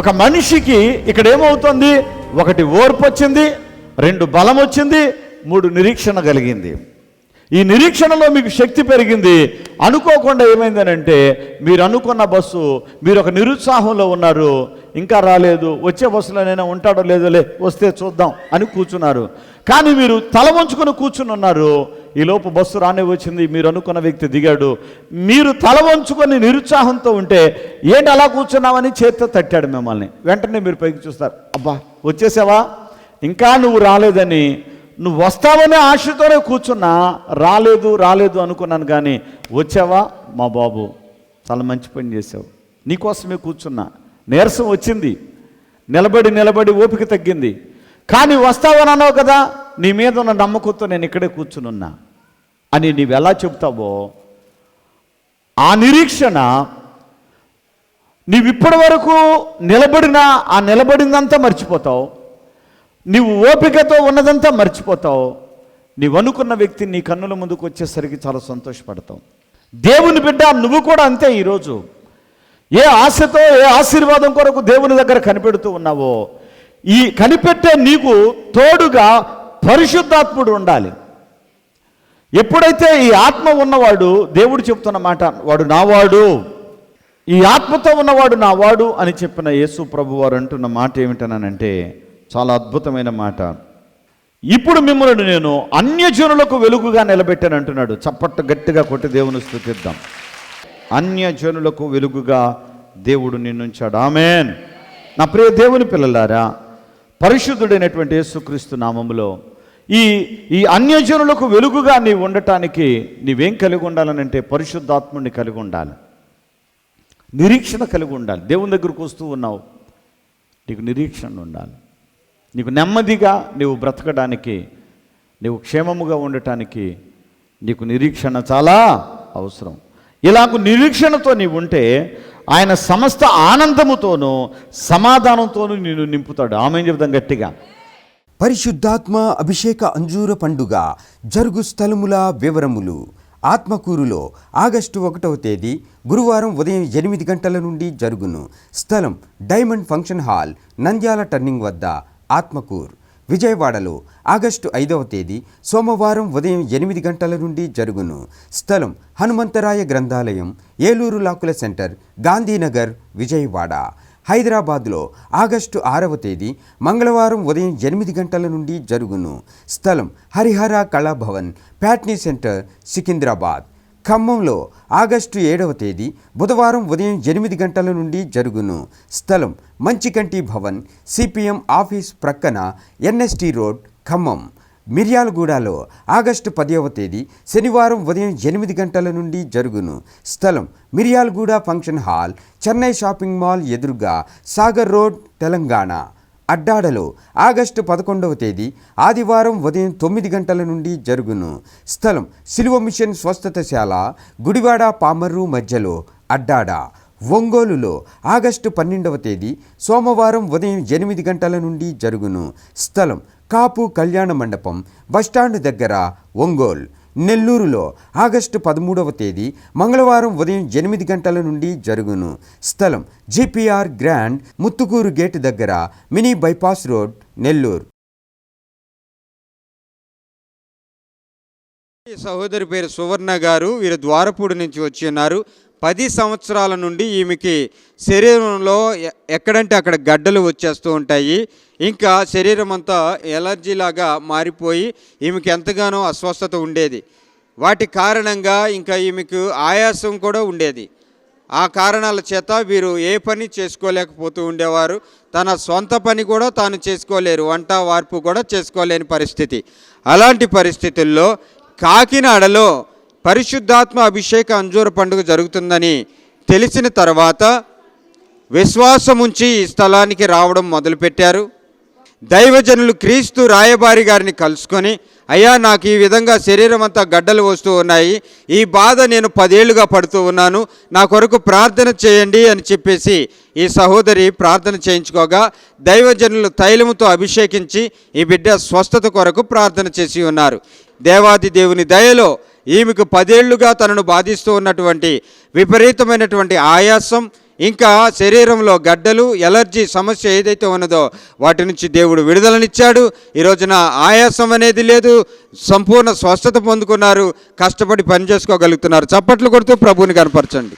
ఒక మనిషికి ఇక్కడ ఏమవుతుంది? ఒకటి ఓర్పు వచ్చింది రెండు బలం వచ్చింది మూడు నిరీక్షణ కలిగింది. ఈ నిరీక్షణలో మీకు శక్తి పెరిగింది. అనుకోకుండా ఏమైందనంటే మీరు అనుకున్న బస్సు మీరు ఒక నిరుత్సాహంలో ఉన్నారు. ఇంకా రాలేదు. వచ్చే బస్సులోనైనా ఉంటాడో లేదో లే వస్తే చూద్దాం అని కూర్చున్నారు. కానీ మీరు తల వంచుకొని కూర్చుని ఉన్నారు. ఈ లోపు బస్సు రానే వచ్చింది. మీరు అనుకున్న వ్యక్తి దిగాడు. మీరు తల వంచుకొని నిరుత్సాహంతో ఉంటే ఏంటి అలా కూర్చున్నామని చేత్తో తట్టాడు మిమ్మల్ని. వెంటనే మీరు పైకి చూస్తారు. అబ్బా వచ్చేసావా? ఇంకా నువ్వు రాలేదని నువ్వు వస్తావనే ఆశతోనే కూర్చున్నా రాలేదు రాలేదు అనుకున్నాను కానీ వచ్చావా? మా బాబు చాలా మంచి పని చేసావు నీకోసమే కూర్చున్నా. నీరసం వచ్చింది. నిలబడి నిలబడి ఓపిక తగ్గింది. కానీ వస్తావని అన్నావు కదా నీ మీద ఉన్న నమ్మకంతో నేను ఇక్కడే కూర్చునున్నా. అని నీవు ఎలా చెప్తావో ఆ నిరీక్షణ నీవు ఇప్పటి వరకు నిలబడిన ఆ నిలబడిందంతా మర్చిపోతావు. నీవు ఓపికతో ఉన్నదంతా మర్చిపోతావు. నీవు అనుకున్న వ్యక్తి నీ కన్నుల ముందుకు వచ్చేసరికి చాలా సంతోషపడతావు. దేవుని బిడ్డ నువ్వు కూడా అంతే ఈరోజు. ఏ ఆశతో ఏ ఆశీర్వాదం కొరకు దేవుని దగ్గర కనిపెడుతూ ఉన్నావో ఈ కనిపెట్టే నీకు తోడుగా పరిశుద్ధాత్ముడు ఉండాలి. ఎప్పుడైతే ఈ ఆత్మ ఉన్నవాడు దేవుడు చెప్తున్న మాట వాడు నావాడు ఈ ఆత్మతో ఉన్నవాడు నావాడు అని చెప్పిన యేసు ప్రభు వారు అంటున్న మాట ఏమిటనంటే చాలా అద్భుతమైన మాట. ఇప్పుడు మిమ్మల్ని నేను అన్యజనులకు వెలుగుగా నిలబెట్టాను అంటున్నాడు. చప్పట్టు గట్టిగా కొట్టి దేవుని స్థుతిద్దాం. అన్యజనులకు వెలుగుగా దేవుడు నిన్నుంచాడు. ఆమెన్. నా ప్రియ దేవుని పిల్లలారా పరిశుద్ధుడైనటువంటి యేసుక్రీస్తు నామములో ఈ ఈ అన్యజనులకు వెలుగుగా నీవు ఉండటానికి నీవేం కలిగి ఉండాలనంటే పరిశుద్ధాత్ముడిని కలిగి ఉండాలి. నిరీక్షణ కలిగి ఉండాలి. దేవుని దగ్గరకు వస్తూ ఉన్నావు. నీకు నిరీక్షణ ఉండాలి. నీకు నెమ్మదిగా నీవు బ్రతకడానికి నీవు క్షేమముగా ఉండటానికి నీకు నిరీక్షణ చాలా అవసరం. ఇలాగ నిరీక్షణతో నీవు ఉంటే ఆయన సమస్త ఆనందముతోనూ సమాధానంతోనూ నేను నింపుతాడు. ఆమె చెబుతాం గట్టిగా? పరిశుద్ధాత్మ అభిషేక అంజూర పండుగ జరుగు స్థలముల వివరములు. ఆత్మకూరులో ఆగస్టు ఒకటవ తేదీ గురువారం ఉదయం ఎనిమిది గంటల నుండి జరుగును. స్థలం diamond function hall Nandyal turning వద్ద. ఆత్మకూర్ విజయవాడలో ఆగస్టు ఐదవ తేదీ సోమవారం ఉదయం ఎనిమిది గంటల నుండి జరుగును. స్థలం హనుమంతరాయ గ్రంథాలయం ఏలూరు లాకుల సెంటర్ గాంధీనగర్ విజయవాడ. హైదరాబాద్లో ఆగస్టు ఆరవ తేదీ మంగళవారం ఉదయం ఎనిమిది గంటల నుండి జరుగును. స్థలం హరిహర కళాభవన్ ప్యాట్నీ సెంటర్ సికింద్రాబాద్. ఖమ్మంలో ఆగస్టు ఏడవ తేదీ బుధవారం ఉదయం ఎనిమిది గంటల నుండి జరుగును. స్థలం మంచికంటి భవన్ సిపిఎం ఆఫీస్ ప్రక్కన ఎన్ఎస్టీ రోడ్ ఖమ్మం. మిర్యాలగూడలో ఆగస్టు పదవ తేదీ శనివారం ఉదయం ఎనిమిది గంటల నుండి జరుగును. స్థలం Miryalaguda function hall Chennai shopping mall ఎదురుగా సాగర్ రోడ్ తెలంగాణ. అడ్డాడలో ఆగస్టు పదకొండవ తేదీ ఆదివారం ఉదయం తొమ్మిది గంటల నుండి జరుగును. స్థలం సిలువ మిషన్ స్వస్థతశాల గుడివాడ పామర్రు మధ్యలో అడ్డాడ. ఒంగోలులో ఆగస్టు పన్నెండవ తేదీ సోమవారం ఉదయం ఎనిమిది గంటల నుండి జరుగును. స్థలం కాపు కళ్యాణ మండపం బస్టాండ్ దగ్గర ఒంగోల్. నెల్లూరులో ఆగస్టు పదమూడవ తేదీ మంగళవారం ఉదయం ఎనిమిది గంటల నుండి జరుగును. స్థలం జిపిఆర్ గ్రాండ్ ముత్తుకూరు గేటు దగ్గర మినీ బైపాస్ రోడ్ నెల్లూరు. సహోదరి పేరు సువర్ణ గారు. వీరు ద్వారపూడి నుంచి వచ్చి ఉన్నారు. పది సంవత్సరాల నుండి ఈమెకి శరీరంలో ఎ- ఎక్కడంటే అక్కడ గడ్డలు వచ్చేస్తూ ఉంటాయి. ఇంకా శరీరం అంతా ఎలర్జీ లాగా మారిపోయి ఈమెకి ఎంతగానో అస్వస్థత ఉండేది. వాటి కారణంగా ఇంకా ఈమెకు ఆయాసం కూడా ఉండేది. ఆ కారణాల చేత వీరు ఏ పని చేసుకోలేకపోతూ ఉండేవారు. తన సొంత పని కూడా తాను చేసుకోలేరు. వంట వార్పు కూడా చేసుకోలేని పరిస్థితి. అలాంటి పరిస్థితుల్లో కాకినాడలో పరిశుద్ధాత్మ అభిషేక అంజూర పండుగ జరుగుతుందని తెలిసిన తర్వాత విశ్వాసముంచి ఈ స్థలానికి రావడం మొదలుపెట్టారు. దైవజనులు క్రీస్తు రాయబారి గారిని కలుసుకొని అయ్యా నాకు ఈ విధంగా శరీరం అంతా గడ్డలు వస్తూ ఉన్నాయి. ఈ బాధ నేను పదేళ్ళుగా పడుతూ ఉన్నాను. నా కొరకు ప్రార్థన చేయండి అని చెప్పేసి ఈ సహోదరి ప్రార్థన చేయించుకోగా దైవజనులు తైలముతో అభిషేకించి ఈ బిడ్డ స్వస్థత కొరకు ప్రార్థన చేసి ఉన్నారు. దేవాది దేవుని దయలో ఈమెకు పదేళ్ళుగా తనను బాధిస్తూ ఉన్నటువంటి విపరీతమైనటువంటి ఆయాసం ఇంకా శరీరంలో గడ్డలు ఎలర్జీ సమస్య ఏదైతే ఉన్నదో వాటి నుంచి దేవుడు విడుదలనిచ్చాడు. ఈ రోజున ఆయాసం అనేది లేదు. సంపూర్ణ స్వస్థత పొందుకున్నారు. కష్టపడి పని చేసుకోగలుగుతున్నారు. చప్పట్లు కొడుతూ ప్రభువుని కనపరచండి